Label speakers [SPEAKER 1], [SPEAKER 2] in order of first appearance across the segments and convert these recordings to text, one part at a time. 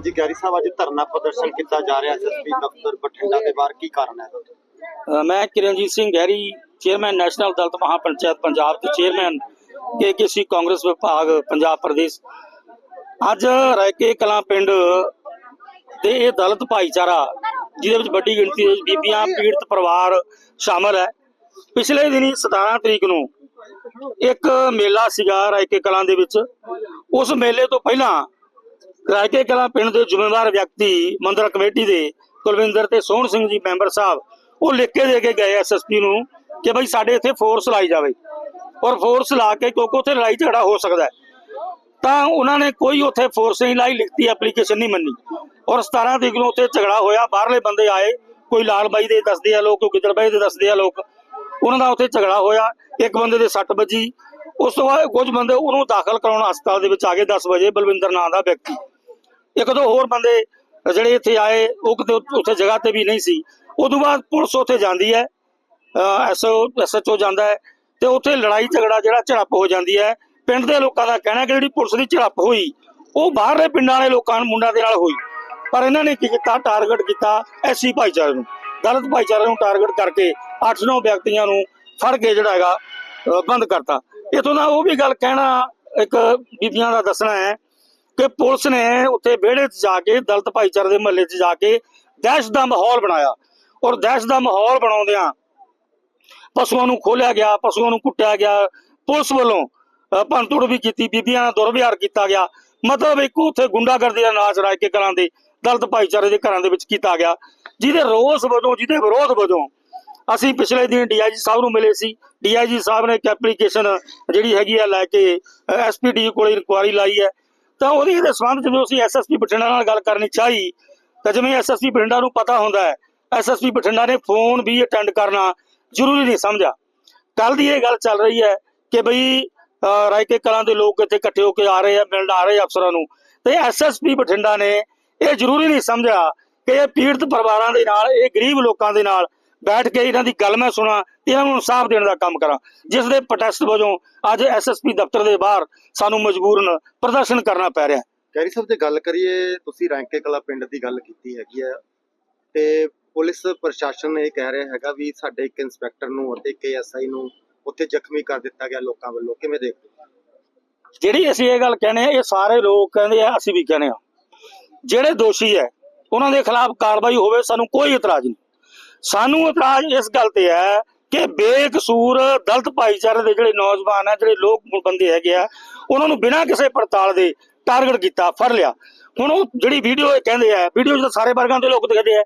[SPEAKER 1] ਹਾਂਜੀ, ਗੈਰੀ ਸਾਹਿਬ, ਅੱਜ ਧਰਨਾ ਪ੍ਰਦਰਸ਼ਨ ਕੀਤਾ ਜਾ ਰਿਹਾ ਐਸਐਸਪੀ ਦਫ਼ਤਰ ਬਠਿੰਡਾ ਦੇ ਬਾਹਰ। ਕੀ ਕਾਰਨ ਹੈ?
[SPEAKER 2] ਮੈਂ ਕਿਰਨਜੀਤ ਸਿੰਘ ਗਹਿਰੀ ਚੇਅਰਮੈਨ ਨੈਸ਼ਨਲ ਦਲਿਤ ਮਹਾਪੰਚਾਇਤ ਪੰਜਾਬ ਤੇ ਚੇਅਰਮੈਨ ਕੇਕੇਸੀ ਕਾਂਗਰਸ ਵਿਭਾਗ ਪੰਜਾਬ ਪ੍ਰਦੇਸ਼। ਅੱਜ ਰਾਇਕੇ ਕਲਾਂ ਪਿੰਡ ਦੇ ਇਹ ਦਲਿਤ ਭਾਈਚਾਰਾ, ਜਿਹਦੇ ਵਿੱਚ ਵੱਡੀ ਗਿਣਤੀ ਵਿੱਚ ਬੀਬੀਆਂ, ਪੀੜਤ ਪਰਿਵਾਰ ਸ਼ਾਮਲ ਹੈ। ਪਿਛਲੇ ਦਿਨੀ 17 ਤਰੀਕ ਨੂੰ ਇੱਕ ਮੇਲਾ ਸੀਗਾ ਰਾਇਕੇ ਕਲਾਂ ਦੇ ਵਿੱਚ। ਉਸ ਮੇਲੇ ਤੋਂ ਪਹਿਲਾਂ ਰਾਇਕੇ ਕਲਾਂ ਪਿੰਡ ਦੇ ਜ਼ਿੰਮੇਵਾਰ ਵਿਅਕਤੀ ਮੰਦਰ ਕਮੇਟੀ ਦੇ ਕੁਲਵਿੰਦਰ ਤੇ ਸੋਹਣ ਸਿੰਘ ਜੀ ਮੈਂਬਰ ਸਾਹਿਬ, ਉਹ ਲਿਖ ਕੇ ਦੇ ਕੇ ਗਏ ਐਸਐਸਪੀ ਨੂੰ ਕਿ ਭਾਈ ਸਾਡੇ ਇੱਥੇ ਫੋਰਸ ਲਾਈ ਜਾਵੇ। ਔਰ ਫੋਰਸ ਲਾ ਕੇ ਕਿਉਂਕਿ ਉੱਥੇ ਲੜਾਈ ਝਗੜਾ ਹੋ ਸਕਦਾ ਤਾਂ ਉਹਨਾਂ ਨੇ ਕੋਈ ਉੱਥੇ ਫੋਰਸ ਨਹੀਂ ਲਾਈ, ਲਿਖਤੀ ਐਪਲੀਕੇਸ਼ਨ ਨਹੀਂ ਮੰਨੀ। ਔਰ 17 ਤਰੀਕ ਨੂੰ ਉੱਥੇ ਝਗੜਾ ਹੋਇਆ, ਬਾਹਰਲੇ ਬੰਦੇ ਆਏ, ਕੋਈ ਲਾਲ ਬਾਈ ਦੇ ਦੱਸਦੇ ਆ ਲੋਕ, ਕੋਈ ਗਿੱਦੜ ਬਾਈ ਦੇ ਦੱਸਦੇ ਆ ਲੋਕ। ਉਹਨਾਂ ਦਾ ਉੱਥੇ ਝਗੜਾ ਹੋਇਆ, ਇੱਕ ਬੰਦੇ ਦੇ ਸੱਟ ਵੱਜੀ। ਉਸ ਤੋਂ ਬਾਅਦ ਕੁਝ ਬੰਦੇ ਉਹਨੂੰ ਦਾਖਲ ਕਰਾਉਣ ਹਸਪਤਾਲ ਦੇ ਵਿੱਚ ਆ ਗਏ 10 ਵਜੇ, ਬਲਵਿੰਦਰ ਨਾਂ ਦਾ ਵਿਅਕਤੀ। ਇੱਕ ਦੋ ਹੋਰ ਬੰਦੇ ਜਿਹੜੇ ਇੱਥੇ ਆਏ, ਉਹ ਕਿਤੇ ਉੱਥੇ ਜਗ੍ਹਾ ਤੇ ਵੀ ਨਹੀਂ ਸੀ। ਉਦੋਂ ਬਾਅਦ ਪੁਲਿਸ ਉੱਥੇ ਜਾਂਦੀ ਹੈ ਐਸਓ ਐਸਐਚਓ ਜਾਂਦਾ ਹੈ ਤੇ ਉੱਥੇ ਲੜਾਈ ਝਗੜਾ ਜਿਹੜਾ ਝੜਪ ਹੋ ਜਾਂਦੀ ਹੈ। ਪਿੰਡ ਦੇ ਲੋਕਾਂ ਦਾ ਕਹਿਣਾ ਕਿ ਜਿਹੜੀ ਪੁਲਿਸ ਦੀ ਝੜਪ ਹੋਈ, ਉਹ ਬਾਹਰਲੇ ਪਿੰਡਾਂ ਵਾਲੇ ਲੋਕਾਂ ਨੂੰ ਮੁੰਡਾ ਦੇ ਨਾਲ ਹੋਈ। ਪਰ ਇਹਨਾਂ ਨੇ ਕੀ ਕੀਤਾ? ਟਾਰਗੇਟ ਕੀਤਾ ਐਸੀ ਭਾਈਚਾਰੇ ਨੂੰ। ਦਲਿਤ ਭਾਈਚਾਰੇ ਨੂੰ ਟਾਰਗੇਟ ਕਰਕੇ 8-9 ਵਿਅਕਤੀਆਂ ਨੂੰ ਫੜ ਕੇ ਜਿਹੜਾ ਹੈਗਾ ਬੰਦ ਕਰਤਾ। ਇਥੋਂ ਦਾ ਉਹ ਵੀ ਗੱਲ ਕਹਿਣਾ ਇੱਕ ਬੀਬੀਆਂ ਦਾ ਦੱਸਣਾ ਹੈ ਕਿ ਪੁਲਿਸ ਨੇ ਉੱਥੇ ਵਿਹੜੇ 'ਚ ਜਾ ਕੇ ਦਲਤ ਭਾਈਚਾਰੇ ਦੇ ਮਹੱਲੇ 'ਚ ਜਾ ਕੇ ਦਹਿਸ਼ਤ ਦਾ ਮਾਹੌਲ ਬਣਾਇਆ। ਔਰ ਦਹਿਸ਼ਤ ਦਾ ਮਾਹੌਲ ਬਣਾਉਂਦਿਆਂ ਪਸ਼ੂਆਂ ਨੂੰ ਖੋਲਿਆ ਗਿਆ ਪਸ਼ੂਆਂ ਨੂੰ ਕੁੱਟਿਆ ਗਿਆ। ਪੁਲਿਸ ਵੱਲੋਂ ਅ, ਵੀ ਕੀਤੀ ਬੀਬੀਆਂ ਨਾਲ ਦੁਰਵਿਹਾਰ ਕੀਤਾ ਗਿਆ। ਮਤਲਬ ਇੱਕ ਉੱਥੇ ਗੁੰਡਾਗਰਦੀ ਦਾ ਨਾਚ ਰਾਜ ਕੇ ਕਰਾਂ ਦੇ ਦਲਿਤ ਭਾਈਚਾਰੇ ਦੇ ਘਰਾਂ ਦੇ ਵਿੱਚ ਕੀਤਾ ਗਿਆ। ਜਿਹਦੇ ਰੋਸ ਵਜੋਂ ਜਿਹਦੇ ਵਿਰੋਧ ਵਜੋਂ ਅਸੀਂ ਪਿਛਲੇ ਦਿਨ ਡੀਆਈਜੀ ਸਾਹਿਬ ਨੂੰ ਮਿਲੇ ਸੀ। ਡੀਆਈਜੀ ਸਾਹਿਬ ਨੇ ਇੱਕ ਐਪਲੀਕੇਸ਼ਨ ਜਿਹੜੀ ਹੈਗੀ ਆ ਲੈ ਕੇ ਐਸਪੀਡੀ ਕੋਲ ਇਨਕੁਆਰੀ ਲਾਈ ਹੈ। ਤਾਂ ਉਹਦੀ ਇਹਦੇ ਸੰਬੰਧ ਜਦੋਂ ਅਸੀਂ ਐਸਐਸਪੀ ਬਠਿੰਡਾ ਨਾਲ ਗੱਲ ਕਰਨੀ ਚਾਹੀ, ਤਾਂ ਜਿਵੇਂ ਐਸਐਸਪੀ ਬਠਿੰਡਾ ਨੂੰ ਪਤਾ ਹੁੰਦਾ ਹੈ ਐਸਐਸਪੀ ਬਠਿੰਡਾ ਨੇ ਫੋਨ ਵੀ ਅਟੈਂਡ ਕਰਨਾ ਜ਼ਰੂਰੀ ਨਹੀਂ ਸਮਝਿਆ। ਕੱਲ ਦੀ ਇਹ ਗੱਲ ਚੱਲ ਰਹੀ ਹੈ ਕਿ ਬਈ ਰਾਇਕੇ ਕਲਾਂ ਦੇ ਲੋਕ ਇੱਥੇ ਇਕੱਠੇ ਹੋ ਕੇ ਆ ਰਹੇ ਆ, ਮਿਲਣ ਆ ਰਹੇ ਅਫਸਰਾਂ ਨੂੰ, ਤੇ ਐਸਐਸਪੀ ਬਠਿੰਡਾ ਨੇ ਇਹ ਜ਼ਰੂਰੀ ਨਹੀਂ ਸਮਝਿਆ ਕਿ ਇਹ ਪੀੜਤ ਪਰਿਵਾਰਾਂ ਦੇ ਨਾਲ, ਇਹ ਗਰੀਬ ਲੋਕਾਂ ਦੇ ਨਾਲ ਬੈਠ ਕੇ ਇਹਨਾਂ ਦੀ ਗੱਲ ਮੈਂ ਸੁਣਾ ਤੇ ਇਹਨਾਂ ਨੂੰ ਇਨਸਾਫ ਦੇਣ ਦਾ ਕੰਮ ਕਰਾਂ ਜਿਸ ਦੇ ਪ੍ਰੋਟੈਸਟ ਵਜੋਂ ਅੱਜ ਐਸਐਸਪੀ ਦਫ਼ਤਰ ਦੇ ਬਾਹਰ ਸਾਨੂੰ ਮਜਬੂਰਨ ਪ੍ਰਦਰਸ਼ਨ ਕਰਨਾ ਪੈ ਰਿਹਾ।
[SPEAKER 1] ਗੈਰੀ ਸਾਹਿਬ ਜੇ ਗੱਲ ਕਰੀਏ ਤੁਸੀਂ ਰੈਂਕੇ ਕਲਾ ਪਿੰਡ ਦੀ ਗੱਲ ਕੀਤੀ ਹੈਗੀ ਹੈ ਤੇ ਪੁਲਿਸ ਪ੍ਰਸ਼ਾਸਨ ਇਹ ਕਹਿ ਰਿਹਾ ਹੈਗਾ ਵੀ ਸਾਡੇ ਇੱਕ ਇੰਸਪੈਕਟਰ ਨੂੰ ਅਤੇ ਇੱਕ ਐਸਆਈ ਨੂੰ ਉੱਥੇ ਜ਼ਖਮੀ ਕਰ ਦਿੱਤਾ ਗਿਆ ਲੋਕਾਂ ਵੱਲੋਂ ਕਿਵੇਂ ਦੇਖਦੇ?
[SPEAKER 2] ਜਿਹੜੀ ਅਸੀਂ ਇਹ ਗੱਲ ਕਹਿੰਦੇ ਆ ਇਹ ਸਾਰੇ ਲੋਕ ਕਹਿੰਦੇ ਆ ਅਸੀਂ ਵੀ ਕਹਿੰਦੇ ਆ ਜਿਹੜੇ ਦੋਸ਼ੀ ਹੈ ਉਹਨਾਂ ਦੇ ਖਿਲਾਫ ਕਾਰਵਾਈ ਹੋਵੇ ਸਾਨੂੰ ਕੋਈ ਇਤਰਾਜ਼ ਨਹੀਂ ਸਾਨੂੰ ਇਤਰਾਜ਼ ਇਸ ਗੱਲ ਤੇ ਹੈ ਕਿ ਬੇਕਸੂਰ ਦਲਿਤ ਭਾਈਚਾਰੇ ਦੇ ਜਿਹੜੇ ਨੌਜਵਾਨ ਆ ਜਿਹੜੇ ਲੋਕ ਬੰਦੇ ਹੈਗੇ ਆ ਉਹਨਾਂ ਨੂੰ ਬਿਨਾਂ ਕਿਸੇ ਪੜਤਾਲ ਦੇ ਟਾਰਗੇਟ ਕੀਤਾ ਫੜ ਲਿਆ। ਹੁਣ ਉਹ ਜਿਹੜੀ ਵੀਡੀਓ ਇਹ ਕਹਿੰਦੇ ਆ ਵੀਡੀਓ ਤਾਂ ਸਾਰੇ ਵਰਗਾਂ ਦੇ ਲੋਕ ਦਿਖਦੇ ਆ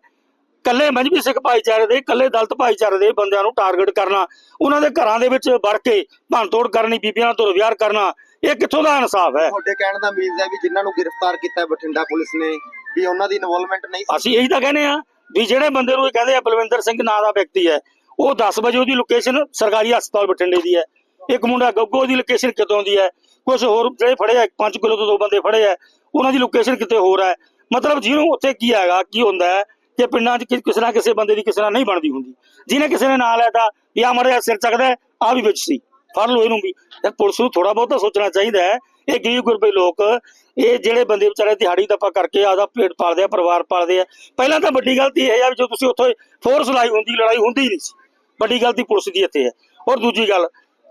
[SPEAKER 2] ਕੱਲੇ ਮਜਬੀ ਸਿੱਖ ਭਾਈਚਾਰੇ ਦੇ ਕੱਲੇ ਦਲਿਤ ਭਾਈਚਾਰੇ ਦੇ ਬੰਦਿਆਂ ਨੂੰ ਟਾਰਗੇਟ ਕਰਨਾ ਉਹਨਾਂ ਦੇ ਘਰਾਂ ਦੇ ਵਿੱਚ ਵੜ ਕੇ ਭੰਨਤੋੜ ਕਰਨੀ ਬੀਬੀਆਂ ਨਾਲ ਦੁਰਵਿਹਾਰ ਕਰਨਾ ਇਹ ਕਿੱਥੋਂ ਦਾ ਇਨਸਾਫ ਹੈ?
[SPEAKER 1] ਤੁਹਾਡੇ ਕਹਿਣ ਦਾ ਮੀਨਸ ਹੈ ਵੀ ਜਿਨ੍ਹਾਂ ਨੂੰ ਗ੍ਰਿਫਤਾਰ ਕੀਤਾ ਬਠਿੰਡਾ ਪੁਲਿਸ ਨੇ ਵੀ ਉਹਨਾਂ ਦੀ ਇਨਵੋਲਵਮੈਂਟ ਨਹੀਂ ਸੀ।
[SPEAKER 2] ਅਸੀਂ ਇਹੀ ਤਾਂ ਕਹਿੰਦੇ ਆ ਵੀ ਜਿਹੜੇ ਬੰਦੇ ਨੂੰ ਇਹ ਕਹਿੰਦੇ ਆ, ਬਲਵਿੰਦਰ ਸਿੰਘ ਨਾਂ ਦਾ ਵਿਅਕਤੀ ਹੈ, ਉਹ 10 ਵਜੇ ਉਹਦੀ ਲੋਕੇਸ਼ਨ ਸਰਕਾਰੀ ਹਸਪਤਾਲ ਬਠਿੰਡੇ ਦੀ ਹੈ। ਇੱਕ ਮੁੰਡਾ ਗੱਗੋ ਦੀ ਲੋਕੇਸ਼ਨ ਕਿਤੋਂ ਦੀ ਹੈ? ਕੁਝ ਹੋਰ ਜਿਹੜੇ ਫੜੇ ਆ 5 ਕਿਲੋ ਤੋਂ ਦੋ ਬੰਦੇ ਫੜੇ ਆ, ਉਹਨਾਂ ਦੀ ਲੋਕੇਸ਼ਨ ਕਿਤੇ ਹੋਰ ਹੈ? ਮਤਲਬ ਜਿਹਨੂੰ ਉੱਥੇ ਕੀ ਹੈਗਾ, ਕੀ ਹੁੰਦਾ ਹੈ ਕਿ ਪਿੰਡਾਂ 'ਚ ਕਿਸੇ ਨਾ ਕਿਸੇ ਬੰਦੇ ਦੀ ਕਿਸੇ ਨਾਲ ਨਹੀਂ ਬਣਦੀ ਹੁੰਦੀ। ਜਿਹਨੇ ਕਿਸੇ ਨੇ ਨਾਂ ਲੈਤਾ ਵੀ ਆ ਮੜਿਆ ਸਿਰ ਚੱਕਦਾ ਆ ਵੀ ਵਿੱਚ ਸੀ। ਫੜ ਲੋ ਇਹਨੂੰ ਵੀ। ਤੇ ਪੁਲਿਸ ਨੂੰ ਥੋੜਾ ਬਹੁਤਾ ਸੋਚਣਾ ਚਾਹੀਦਾ ਹੈ ਇਹ ਗਰੀਬ ਗੁਰਬੇ ਲੋਕ, ਇਹ ਜਿਹੜੇ ਬੰਦੇ ਵਿਚਾਰੇ ਦਿਹਾੜੀ ਦਾ ਆਪਾਂ ਕਰਕੇ ਆਦਾ ਪੇਟ ਪਾਲਦੇ ਆ, ਪਰਿਵਾਰ ਪਾਲਦੇ ਆ, ਪਹਿਲਾਂ ਤਾਂ ਵੱਡੀ ਗਲਤੀ ਇਹ ਹੈ ਵੀ ਜੋ ਤੁਸੀਂ ਉੱਥੇ ਫੋਰਸ ਲਾਈ ਹੁੰਦੀ, ਲੜਾਈ ਹੁੰਦੀ ਨਹੀਂ ਸੀ। ਵੱਡੀ ਗਲਤੀ ਪੁਲਿਸ ਦੀ ਇੱਥੇ ਹੈ ਔਰ ਦੂਜੀ ਗੱਲ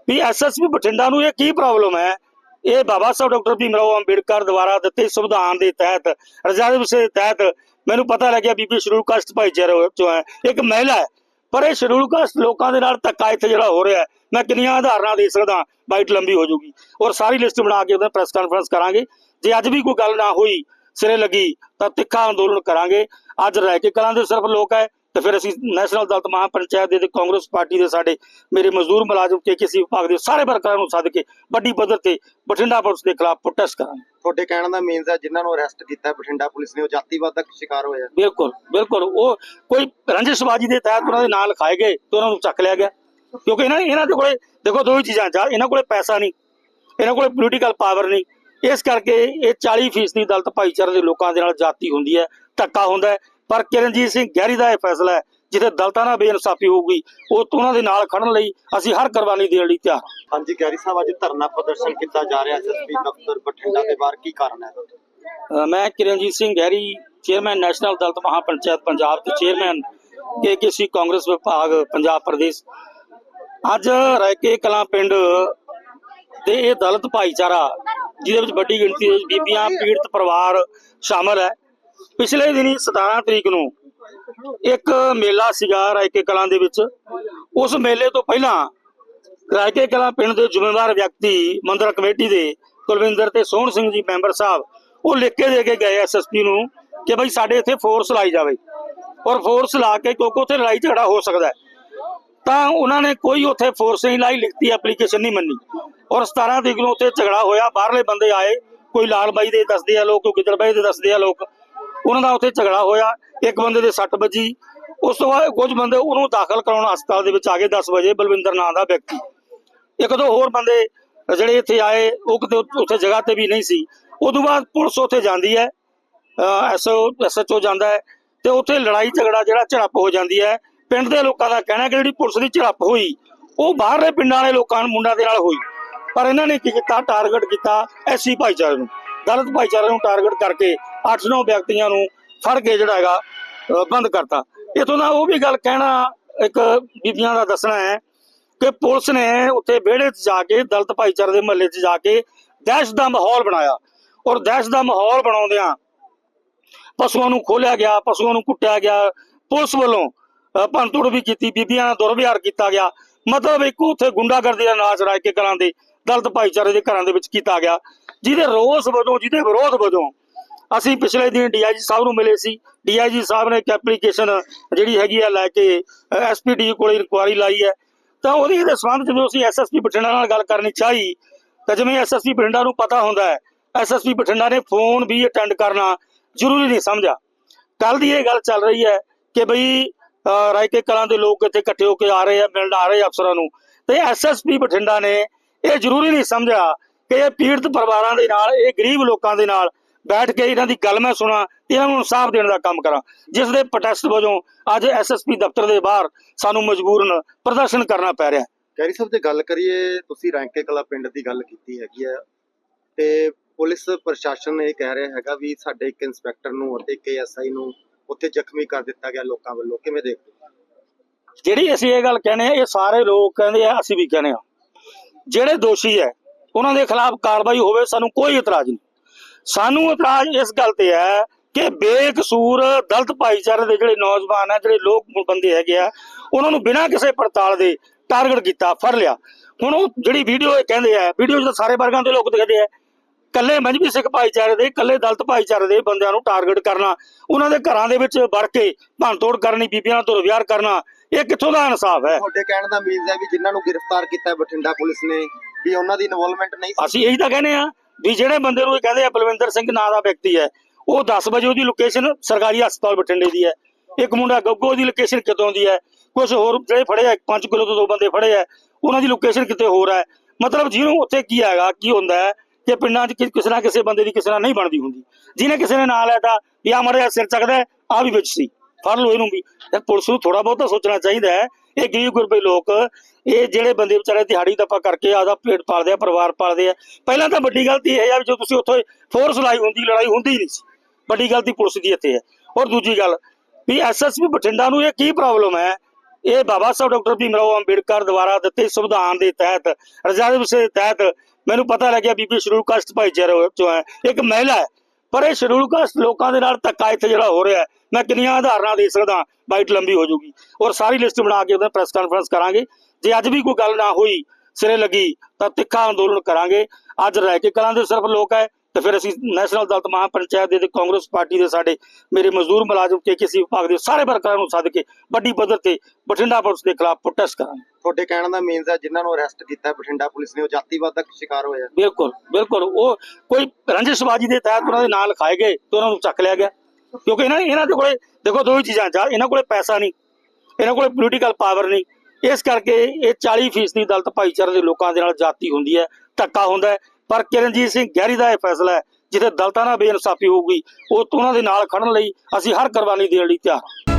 [SPEAKER 2] ਵੀ ਐਸਐਸਪੀ ਬਠਿੰਡਾ ਨੂੰ ਇਹ ਕੀ ਪ੍ਰੋਬਲਮ ਹੈ? ਇਹ ਬਾਬਾ ਸਾਹਿਬ ਡਾਕਟਰ ਭੀਮ ਰਾਓ ਅੰਬੇਡਕਰ ਦੁਆਰਾ ਦਿੱਤੇ ਸੰਵਿਧਾਨ ਦੇ ਤਹਿਤ ਰਿਜ਼ਰਵੇਸ਼ਨ ਦੇ ਤਹਿਤ ਮੈਨੂੰ ਪਤਾ ਲੱਗਿਆ ਬੀਬੀ ਸ਼ਡਿਊਲ ਕਸ਼ਟ ਭਾਈਚਾਰੇ ਚੋਂ ਹੈ। ਇੱਕ ਮਹਿਲਾ ਹੈ ਪਰ ਇਹ ਸ਼ਡਿਊਲ ਲੋਕਾਂ ਦੇ ਨਾਲ ਧੱਕਾ ਇੱਥੇ ਜਿਹੜਾ ਹੋ ਰਿਹਾ ਮੈਂ ਕਿੰਨੀਆਂ ਉਦਾਹਰਨਾਂ ਦੇ ਸਕਦਾ, ਬਾਈਟ ਲੰਬੀ ਹੋ ਜਾਊਗੀ। ਔਰ ਸਾਰੀ ਲਿਸਟ ਬਣਾ ਕੇ ਉਹਦਾ ਪ੍ਰੈਸ ਕਾਨਫਰੰਸ ਕਰਾਂਗੇ। ਜੇ ਅੱਜ ਵੀ ਕੋਈ ਗੱਲ ਨਾ ਹੋਈ, ਸਿਰੇ ਲੱਗੀ, ਤਾਂ ਤਿੱਖਾ ਅੰਦੋਲਨ ਕਰਾਂਗੇ। ਅੱਜ ਰਹਿ ਕੇ ਕਲਾਂ ਦੇ ਸਿਰਫ ਲੋਕ ਹੈ ਤੇ ਫਿਰ ਅਸੀਂ ਨੈਸ਼ਨਲ ਦਲਤ ਮਹਾਪੰਚਾਇਤ ਦੇ ਤੇ ਕਾਂਗਰਸ ਪਾਰਟੀ ਦੇ ਸਾਡੇ ਮੇਰੇ ਮਜ਼ਦੂਰ ਮੁਲਾਜ਼ਮ ਕੇਕੇਸੀ ਵਿਭਾਗ ਦੇ ਸਾਰੇ ਵਰਕਰਾਂ ਨੂੰ ਸੱਦ ਕੇ ਵੱਡੀ ਪੱਧਰ ਤੇ ਬਠਿੰਡਾ ਪੁਲਿਸ ਦੇ ਖਿਲਾਫ ਪ੍ਰੋਟੈਸਟ ਕਰਾਂਗੇ।
[SPEAKER 1] ਤੁਹਾਡੇ ਕਹਿਣ ਦਾ ਮੀਨਸ ਹੈ ਜਿਨ੍ਹਾਂ ਨੂੰ ਅਰੈਸਟ ਕੀਤਾ ਬਠਿੰਡਾ ਪੁਲਿਸ ਨੇ ਉਹ ਜਾਤੀਵਾਦ ਦਾ ਸ਼ਿਕਾਰ ਹੋਇਆ।
[SPEAKER 2] ਬਿਲਕੁਲ ਬਿਲਕੁਲ। ਉਹ ਕੋਈ ਰੰਜਿਸ਼ਬਾਜੀ ਦੇ ਤਹਿਤ ਉਹਨਾਂ ਦੇ ਨਾਂ ਲਿਖਾਏ ਗਏ ਤੇ ਉਹਨਾਂ ਨੂੰ ਚੱਕ ਲਿਆ ਗਿਆ। ਕਿਉਂਕਿ ਇਹਨਾਂ ਇਹਨਾਂ ਦੇ ਕੋਲੇ ਦੇਖੋ ਦੋ ਹੀ ਚੀਜ਼ਾਂ ਜਾਂ ਇਹਨਾਂ ਕੋਲੇ ਪੈਸਾ ਨਹੀਂ ਇਹਨਾਂ ਕੋਲੇ ਪੋਲੀਟੀਕਲ ਪਾਵਰ ਨਹੀਂ। ਇਸ ਕਰਕੇ ਇਹ 40% ਦੀ ਦਲਿਤ ਭਾਈਚਾਰੇ ਦੇ ਲੋਕਾਂ ਦੇ ਨਾਲ ਜਾਤੀ ਹੁੰਦੀ ਹੈ ਧੱਕਾ ਹੁੰਦਾ ਹੈ। ਪਰ ਕਿਰਨਜੀਤ ਸਿੰਘ ਗਹਿਰੀ ਦਾ ਇਹ ਫੈਸਲਾ ਹੈ ਜਿੱਥੇ ਦਲਤਾਂ ਨਾਲ ਬੇਇਨਸਾਫੀ ਹੋਊਗੀ ਉਹ ਉਹਨਾਂ ਦੇ ਨਾਲ ਖੜਨ ਲਈ ਅਸੀਂ ਹਰ ਕੁਰਬਾਨੀ ਦੇਣ ਲਈ ਤਿਆਰ
[SPEAKER 1] ਹਾਂਜੀ ਗੈਰੀ ਸਾਹਿਬ ਅੱਜ ਧਰਨਾ ਪ੍ਰਦਰਸ਼ਨ ਕੀਤਾ ਜਾ ਰਿਹਾ ਐਸਐਸਪੀ ਦਫ਼ਤਰ ਬਠਿੰਡਾ ਦੇ ਬਾਹਰ ਕੀ ਕਾਰਨ ਹੈ?
[SPEAKER 2] ਮੈਂ ਕਿਰਨਜੀਤ ਸਿੰਘ ਗਹਿਰੀ ਚੇਅਰਮੈਨ ਨੈਸ਼ਨਲ ਦਲਿਤ ਮਹਾਪੰਚਾਇਤ ਪੰਜਾਬ ਤੇ ਚੇਅਰਮੈਨ ਕੇਕੇਸੀ ਕਾਂਗਰਸ ਵਿਭਾਗ ਪੰਜਾਬ ਪ੍ਰਦੇਸ਼। ਅੱਜ ਰਾਇਕੇ ਕਲਾਂ ਪਿੰਡ ਤੇ ਇਹ ਦਲਿਤ ਭਾਈਚਾਰਾ ਜਿਹਦੇ ਵਿੱਚ ਵੱਡੀ ਗਿਣਤੀ ਦੇ ਵਿੱਚ ਬੀਬੀਆਂ ਪੀੜਤ ਪਰਿਵਾਰ ਸ਼ਾਮਲ ਹੈ ਪਿਛਲੇ ਦਿਨੀ 17 ਤਰੀਕ ਨੂੰ ਇੱਕ ਮੇਲਾ ਸੀਗਾ ਰਾਇਕੇ ਕਲਾਂ ਦੇ ਵਿੱਚ। ਉਸ ਮੇਲੇ ਤੋਂ ਪਹਿਲਾਂ ਰਾਇਕੇ ਕਲਾਂ ਪਿੰਡ ਦੇ ਜ਼ਿੰਮੇਵਾਰ ਵਿਅਕਤੀ ਮੰਦਰ ਕਮੇਟੀ ਦੇ ਕੁਲਵਿੰਦਰ ਤੇ ਸੋਹਣ ਸਿੰਘ ਜੀ ਮੈਂਬਰ ਸਾਹਿਬ, ਉਹ ਲਿਖ ਕੇ ਦੇ ਕੇ ਗਏ ਐਸਐਸਪੀ ਨੂੰ ਕਿ ਭਾਈ ਸਾਡੇ ਇੱਥੇ ਫੋਰਸ ਲਾਈ ਜਾਵੇ। ਔਰ ਫੋਰਸ ਲਾ ਕੇ ਕਿਉਂਕਿ ਉੱਥੇ ਲੜਾਈ ਝਗੜਾ ਹੋ ਸਕਦਾ ਤਾਂ ਉਹਨਾਂ ਨੇ ਕੋਈ ਉੱਥੇ ਫੋਰਸ ਨਹੀਂ ਲਾਈ, ਲਿਖਤੀ ਐਪਲੀਕੇਸ਼ਨ ਨਹੀਂ ਮੰਨੀ। ਔਰ 17 ਤਰੀਕ ਨੂੰ ਉੱਥੇ ਝਗੜਾ ਹੋਇਆ, ਬਾਹਰਲੇ ਬੰਦੇ ਆਏ, ਕੋਈ ਲਾਲ ਬਾਈ ਦੇ ਦੱਸਦੇ ਆ ਲੋਕ, ਕੋਈ ਗਿੱਦੜ ਬਾਈ ਦੇ ਦੱਸਦੇ ਆ ਲੋਕ। ਉਹਨਾਂ ਦਾ ਉੱਥੇ ਝਗੜਾ ਹੋਇਆ, ਇੱਕ ਬੰਦੇ ਦੇ ਸੱਟ ਵੱਜੀ। ਉਸ ਤੋਂ ਬਾਅਦ ਕੁਝ ਬੰਦੇ ਉਹਨੂੰ ਦਾਖਲ ਕਰਾਉਣ ਹਸਪਤਾਲ ਦੇ ਵਿੱਚ ਆ ਗਏ 10 ਵਜੇ, ਬਲਵਿੰਦਰ ਨਾਂ ਦਾ ਵਿਅਕਤੀ। ਇੱਕ ਦੋ ਹੋਰ ਬੰਦੇ ਜਿਹੜੇ ਇੱਥੇ ਆਏ, ਉਹ ਕਿਤੇ ਉੱਥੇ ਜਗ੍ਹਾ ਤੇ ਵੀ ਨਹੀਂ ਸੀ। ਉਦੋਂ ਬਾਅਦ ਪੁਲਿਸ ਉੱਥੇ ਜਾਂਦੀ ਹੈ ਐਸਓ ਐਸਐਚਓ ਜਾਂਦਾ ਹੈ ਤੇ ਉੱਥੇ ਲੜਾਈ ਝਗੜਾ ਜਿਹੜਾ ਝੜਪ ਹੋ ਜਾਂਦੀ ਹੈ। ਪਿੰਡ ਦੇ ਲੋਕਾਂ ਦਾ ਕਹਿਣਾ ਕਿ ਜਿਹੜੀ ਪੁਲਿਸ ਦੀ ਝੜਪ ਹੋਈ, ਉਹ ਬਾਹਰਲੇ ਪਿੰਡਾਂ ਵਾਲੇ ਲੋਕਾਂ ਨੂੰ ਮੁੰਡਾ ਦੇ ਨਾਲ ਹੋਈ। ਪਰ ਇਹਨਾਂ ਨੇ ਕੀ ਕੀਤਾ? ਟਾਰਗੇਟ ਕੀਤਾ ਐਸੀ ਭਾਈਚਾਰੇ ਨੂੰ ਦਲਿਤ ਭਾਈਚਾਰੇ ਨੂੰ ਟਾਰਗੇਟ ਕਰਕੇ 8-9 ਵਿਅਕਤੀਆਂ ਨੂੰ ਫੜ ਕੇ ਜਿਹੜਾ ਹੈਗਾ ਬੰਦ ਕਰਤਾ। ਇਥੋਂ ਦਾ ਉਹ ਵੀ ਗੱਲ ਕਹਿਣਾ ਇੱਕ ਬੀਬੀਆਂ ਦਾ ਦੱਸਣਾ ਹੈ ਕਿ ਪੁਲਿਸ ਨੇ ਉੱਥੇ ਵਿਹੜੇ 'ਚ ਜਾ ਕੇ ਦਲਿਤ ਭਾਈਚਾਰੇ ਦੇ ਮਹੱਲੇ 'ਚ ਜਾ ਕੇ ਦਹਿਸ਼ਤ ਦਾ ਮਾਹੌਲ ਬਣਾਇਆ। ਔਰ ਦਹਿਸ਼ਤ ਦਾ ਮਾਹੌਲ ਬਣਾਉਂਦਿਆਂ ਪਸ਼ੂਆਂ ਨੂੰ ਖੋਲਿਆ ਗਿਆ ਪਸ਼ੂਆਂ ਨੂੰ ਕੁੱਟਿਆ ਗਿਆ। ਪੁਲਿਸ ਵੱਲੋਂ ਅ, ਭੰਨਤੋੜ ਵੀ ਕੀਤੀ ਬੀਬੀਆਂ ਨਾਲ ਦੁਰਵਿਹਾਰ ਕੀਤਾ ਗਿਆ। ਮਤਲਬ ਇੱਕ ਉੱਥੇ ਗੁੰਡਾਗਰਦੀ ਦਾ ਨਾਚ ਰਾਜ ਕੇ ਕਰਾਂ ਦੇ ਦਲਤ ਭਾਈਚਾਰੇ ਦੇ ਘਰਾਂ ਦੇ ਵਿੱਚ ਕੀਤਾ ਗਿਆ। ਜਿਹਦੇ ਰੋਸ ਵਜੋਂ ਜਿਹਦੇ ਵਿਰੋਧ ਵਜੋਂ ਅਸੀਂ ਪਿਛਲੇ ਦਿਨ ਡੀਆਈਜੀ ਸਾਹਿਬ ਨੂੰ ਮਿਲੇ ਸੀ। ਡੀਆਈਜੀ ਸਾਹਿਬ ਨੇ ਇੱਕ ਐਪਲੀਕੇਸ਼ਨ ਜਿਹੜੀ ਹੈਗੀ ਆ ਲੈ ਕੇ ਐਸਪੀਡੀ ਕੋਲ ਇਨਕੁਆਰੀ ਲਾਈ ਹੈ। ਤਾਂ ਉਹਦੀ ਇਹਦੇ ਸੰਬੰਧ ਜਦੋਂ ਅਸੀਂ ਐਸਐਸਪੀ ਬਠਿੰਡਾ ਨਾਲ ਗੱਲ ਕਰਨੀ ਚਾਹੀ, ਤਾਂ ਜਿਵੇਂ ਐਸਐਸਪੀ ਬਠਿੰਡਾ ਨੂੰ ਪਤਾ ਹੁੰਦਾ ਹੈ ਐਸਐਸਪੀ ਬਠਿੰਡਾ ਨੇ ਫੋਨ ਵੀ ਅਟੈਂਡ ਕਰਨਾ ਜ਼ਰੂਰੀ ਨਹੀਂ ਸਮਝਿਆ। ਕੱਲ ਦੀ ਇਹ ਗੱਲ ਚੱਲ ਰਹੀ ਹੈ ਕਿ ਬਈ ਰਾਇਕੇ ਕਲਾਂ ਦੇ ਲੋਕ ਇੱਥੇ ਇਕੱਠੇ ਹੋ ਕੇ ਆ ਰਹੇ ਆ, ਮਿਲਣ ਆ ਰਹੇ ਅਫਸਰਾਂ ਨੂੰ। ਤੇ ਐਸਐਸਪੀ ਬਠਿੰਡਾ ਨੇ ਇਹ ਜ਼ਰੂਰੀ ਨਹੀਂ ਸਮਝਿਆ ਕਿ ਇਹ ਪੀੜਤ ਪਰਿਵਾਰਾਂ ਦੇ ਨਾਲ, ਇਹ ਗਰੀਬ ਲੋਕਾਂ ਦੇ ਨਾਲ ਬੈਠ ਕੇ ਇਹਨਾਂ ਦੀ ਗੱਲ ਮੈਂ ਸੁਣਾ ਤੇ ਇਹਨਾਂ ਨੂੰ ਇਨਸਾਫ ਦੇਣ ਦਾ ਕੰਮ ਕਰਾਂ ਜਿਸ ਦੇ ਪ੍ਰੋਟੈਸਟ ਵਜੋਂ ਅੱਜ ਐਸਐਸਪੀ ਦਫ਼ਤਰ ਦੇ ਬਾਹਰ ਸਾਨੂੰ ਮਜਬੂਰਨ ਪ੍ਰਦਰਸ਼ਨ ਕਰਨਾ ਪੈ ਰਿਹਾ।
[SPEAKER 1] ਕੈਰੀ ਸਾਹਿਬ ਜੇ ਗੱਲ ਕਰੀਏ ਤੁਸੀਂ ਰੈਂਕੇ ਕਲਾ ਪਿੰਡ ਦੀ ਗੱਲ ਕੀਤੀ ਹੈਗੀ ਹੈ ਤੇ ਪੁਲਿਸ ਪ੍ਰਸ਼ਾਸਨ ਇਹ ਕਹਿ ਰਿਹਾ ਹੈਗਾ ਵੀ ਸਾਡੇ ਇੱਕ ਇੰਸਪੈਕਟਰ ਨੂੰ ਅਤੇ ਇੱਕ ਐਸਆਈ ਨੂੰ ਉੱਥੇ ਜ਼ਖਮੀ ਕਰ ਦਿੱਤਾ ਗਿਆ ਲੋਕਾਂ ਵੱਲੋਂ ਕਿਵੇਂ ਦੇਖਦੇ?
[SPEAKER 2] ਜਿਹੜੀ ਅਸੀਂ ਇਹ ਗੱਲ ਕਹਿੰਦੇ ਆ ਇਹ ਸਾਰੇ ਲੋਕ ਕਹਿੰਦੇ ਆ ਅਸੀਂ ਵੀ ਕਹਿੰਦੇ ਆ ਜਿਹੜੇ ਦੋਸ਼ੀ ਹੈ ਉਹਨਾਂ ਦੇ ਖਿਲਾਫ ਕਾਰਵਾਈ ਹੋਵੇ ਸਾਨੂੰ ਕੋਈ ਇਤਰਾਜ਼ ਨਹੀਂ ਸਾਨੂੰ ਇਤਰਾਜ਼ ਇਸ ਗੱਲ ਤੇ ਹੈ ਕਿ ਬੇਕਸੂਰ ਦਲਿਤ ਭਾਈਚਾਰੇ ਦੇ ਜਿਹੜੇ ਨੌਜਵਾਨ ਆ ਜਿਹੜੇ ਲੋਕ ਬੰਦੇ ਹੈਗੇ ਆ ਉਹਨਾਂ ਨੂੰ ਬਿਨਾਂ ਕਿਸੇ ਪੜਤਾਲ ਦੇ ਟਾਰਗੇਟ ਕੀਤਾ ਫੜ ਲਿਆ। ਹੁਣ ਉਹ ਜਿਹੜੀ ਵੀਡੀਓ ਇਹ ਕਹਿੰਦੇ ਆ ਵੀਡੀਓ ਤਾਂ ਸਾਰੇ ਵਰਗਾਂ ਦੇ ਲੋਕ ਦਿਖਦੇ ਆ ਕੱਲੇ ਮਜਬੀ ਸਿੱਖ ਭਾਈਚਾਰੇ ਦੇ ਕੱਲੇ ਦਲਿਤ ਭਾਈਚਾਰੇ ਦੇ ਬੰਦਿਆਂ ਨੂੰ ਟਾਰਗੇਟ ਕਰਨਾ ਉਹਨਾਂ ਦੇ ਘਰਾਂ ਦੇ ਵਿੱਚ ਵੜ ਕੇ ਭੰਨਤੋੜ ਕਰਨੀ ਬੀਬੀਆਂ ਨਾਲ ਦੁਰਵਿਹਾਰ ਕਰਨਾ ਇਹ ਕਿੱਥੋਂ ਦਾ ਇਨਸਾਫ ਹੈ?
[SPEAKER 1] ਤੁਹਾਡੇ ਕਹਿਣ ਦਾ ਮੀਨਸ ਹੈ ਵੀ ਜਿਨ੍ਹਾਂ ਨੂੰ ਗ੍ਰਿਫਤਾਰ ਕੀਤਾ ਬਠਿੰਡਾ ਪੁਲਿਸ ਨੇ ਵੀ ਉਹਨਾਂ ਦੀ ਇਨਵੋਲਵਮੈਂਟ ਨਹੀਂ ਸੀ।
[SPEAKER 2] ਅਸੀਂ ਇਹੀ ਤਾਂ ਕਹਿੰਦੇ ਆ ਵੀ ਜਿਹੜੇ ਬੰਦੇ ਨੂੰ ਇਹ ਕਹਿੰਦੇ ਆ, ਬਲਵਿੰਦਰ ਸਿੰਘ ਨਾਂ ਦਾ ਵਿਅਕਤੀ ਹੈ, ਉਹ 10 ਵਜੇ ਉਹਦੀ ਲੋਕੇਸ਼ਨ ਸਰਕਾਰੀ ਹਸਪਤਾਲ ਬਠਿੰਡੇ ਦੀ ਹੈ। ਇੱਕ ਮੁੰਡਾ ਗੱਗੋ ਦੀ ਲੋਕੇਸ਼ਨ ਕਿਤੋਂ ਦੀ ਹੈ? ਕੁਝ ਹੋਰ ਜਿਹੜੇ ਫੜੇ ਆ 5 ਕਿਲੋ ਤੋਂ ਦੋ ਬੰਦੇ ਫੜੇ ਆ, ਉਹਨਾਂ ਦੀ ਲੋਕੇਸ਼ਨ ਕਿਤੇ ਹੋਰ ਹੈ? ਮਤਲਬ ਜਿਹਨੂੰ ਉੱਥੇ ਕੀ ਹੈਗਾ, ਕੀ ਹੁੰਦਾ ਹੈ ਕਿ ਪਿੰਡਾਂ 'ਚ ਕਿਸੇ ਨਾ ਕਿਸੇ ਬੰਦੇ ਦੀ ਕਿਸੇ ਨਾਲ ਨਹੀਂ ਬਣਦੀ ਹੁੰਦੀ। ਜਿਹਨੇ ਕਿਸੇ ਨੇ ਨਾਂ ਲੈਤਾ ਵੀ ਆ ਮੜਿਆ ਸਿਰ ਚੱਕਦਾ ਆ ਵੀ ਵਿੱਚ ਸੀ। ਫੜ ਲੋ ਇਹਨੂੰ ਵੀ। ਤੇ ਪੁਲਿਸ ਨੂੰ ਥੋੜਾ ਬਹੁਤਾ ਸੋਚਣਾ ਚਾਹੀਦਾ ਹੈ ਇਹ ਗਰੀਬ ਗੁਰਬੇ ਲੋਕ, ਇਹ ਜਿਹੜੇ ਬੰਦੇ ਵਿਚਾਰੇ ਦਿਹਾੜੀ ਦਾ ਆਪਾਂ ਕਰਕੇ ਆਦਾ ਪੇਟ ਪਾਲਦੇ ਆ, ਪਰਿਵਾਰ ਪਾਲਦੇ ਆ, ਪਹਿਲਾਂ ਤਾਂ ਵੱਡੀ ਗਲਤੀ ਇਹ ਹੈ ਵੀ ਜੋ ਤੁਸੀਂ ਉੱਥੇ ਫੋਰਸ ਲਾਈ ਹੁੰਦੀ, ਲੜਾਈ ਹੁੰਦੀ ਨਹੀਂ ਸੀ। ਵੱਡੀ ਗਲਤੀ ਪੁਲਿਸ ਦੀ ਇੱਥੇ ਹੈ ਔਰ ਦੂਜੀ ਗੱਲ, ਵੀ ਐਸਐਸਪੀ ਬਠਿੰਡਾ ਨੂੰ ਇਹ ਕੀ ਪ੍ਰੋਬਲਮ ਹੈ? ਇਹ ਬਾਬਾ ਸਾਹਿਬ ਡਾਕਟਰ ਭੀਮ ਰਾਓ ਅੰਬੇਡਕਰ ਦੁਆਰਾ ਦਿੱਤੇ ਸੰਵਿਧਾਨ ਦੇ ਤਹਿਤ ਰਿਜ਼ਰਵੇਸ਼ਨ ਦੇ ਤਹਿਤ ਮੈਨੂੰ ਪਤਾ ਲੱਗਿਆ ਬੀਬੀ ਸ਼ਡਿਊਲ ਕਸ਼ਟ ਭਾਈਚਾਰੇ ਚੋਂ ਹੈ। ਇੱਕ ਮਹਿਲਾ ਹੈ ਪਰ ਇਹ ਸ਼ਡਿਊਲ ਲੋਕਾਂ ਦੇ ਨਾਲ ਧੱਕਾ ਇੱਥੇ ਜਿਹੜਾ ਹੋ ਰਿਹਾ ਮੈਂ ਕਿੰਨੀਆਂ ਉਦਾਹਰਨਾਂ ਦੇ ਸਕਦਾ, ਬਾਈਟ ਲੰਬੀ ਹੋ ਜਾਊਗੀ ਔਰ ਸਾਰੀ ਲਿਸਟ ਬਣਾ ਕੇ ਉਹਦਾ ਪ੍ਰੈਸ ਕਾਨਫਰੰਸ ਕਰਾਂਗੇ। ਜੇ ਅੱਜ ਵੀ ਕੋਈ ਗੱਲ ਨਾ ਹੋਈ, ਸਿਰੇ ਲੱਗੀ, ਤਾਂ ਤਿੱਖਾ ਅੰਦੋਲਨ ਕਰਾਂਗੇ। ਅੱਜ ਰਹਿ ਕੇ ਕਲਾਂ ਦੇ ਸਿਰਫ ਲੋਕ ਹੈ ਤੇ ਫਿਰ ਅਸੀਂ ਨੈਸ਼ਨਲ ਦਲਿਤ ਮਹਾਪੰਚਾਇਤ ਦੇ ਤੇ ਕਾਂਗਰਸ ਪਾਰਟੀ ਦੇ ਸਾਡੇ ਮੇਰੇ ਮਜ਼ਦੂਰ ਮੁਲਾਜ਼ਮ ਕੇਕੇਸੀ ਵਿਭਾਗ ਦੇ ਸਾਰੇ ਵਰਕਰਾਂ ਨੂੰ ਸੱਦ ਕੇ ਵੱਡੀ ਪੱਧਰ ਤੇ ਬਠਿੰਡਾ ਪੁਲਿਸ ਦੇ ਖਿਲਾਫ ਪ੍ਰੋਟੈਸਟ ਕਰਾਂਗੇ।
[SPEAKER 1] ਤੁਹਾਡੇ ਕਹਿਣ ਦਾ ਮੀਨਸ ਹੈ ਜਿਨ੍ਹਾਂ ਨੂੰ ਅਰੈਸਟ ਕੀਤਾ ਬਠਿੰਡਾ ਪੁਲਿਸ ਨੇ ਉਹ ਜਾਤੀਵਾਦ ਦਾ ਸ਼ਿਕਾਰ ਹੋਇਆ।
[SPEAKER 2] ਬਿਲਕੁਲ ਬਿਲਕੁਲ। ਉਹ ਕੋਈ ਰੰਜਿਸ਼ਬਾਜੀ ਦੇ ਤਹਿਤ ਉਹਨਾਂ ਦੇ ਨਾਂ ਲਿਖਾਏ ਗਏ ਤੇ ਉਹਨਾਂ ਨੂੰ ਚੱਕ ਲਿਆ ਗਿਆ। ਕਿਉਂਕਿ ਇਹਨਾਂ ਇਹਨਾਂ ਦੇ ਕੋਲੇ ਦੇਖੋ ਦੋ ਹੀ ਚੀਜ਼ਾਂ ਜਾਂ ਇਹਨਾਂ ਕੋਲੇ ਪੈਸਾ ਨਹੀਂ ਇਹਨਾਂ ਕੋਲੇ ਪੋਲੀਟੀਕਲ ਪਾਵਰ ਨਹੀਂ। ਇਸ ਕਰਕੇ ਇਹ 40% ਦੀ ਦਲਿਤ ਭਾਈਚਾਰੇ ਦੇ ਲੋਕਾਂ ਦੇ ਨਾਲ ਜਾਤੀ ਹੁੰਦੀ ਹੈ ਧੱਕਾ ਹੁੰਦਾ ਹੈ। ਪਰ ਕਿਰਨਜੀਤ ਸਿੰਘ ਗਹਿਰੀ ਦਾ ਇਹ ਫੈਸਲਾ ਹੈ ਜਿੱਥੇ ਦਲਤਾਂ ਨਾਲ ਬੇਇਨਸਾਫੀ ਹੋਊਗੀ, ਉਹ ਉਹਨਾਂ ਦੇ ਨਾਲ ਖੜਨ ਲਈ ਅਸੀਂ ਹਰ ਕੁਰਬਾਨੀ ਦੇਣ ਲਈ ਤਿਆਰ ਹਾਂ।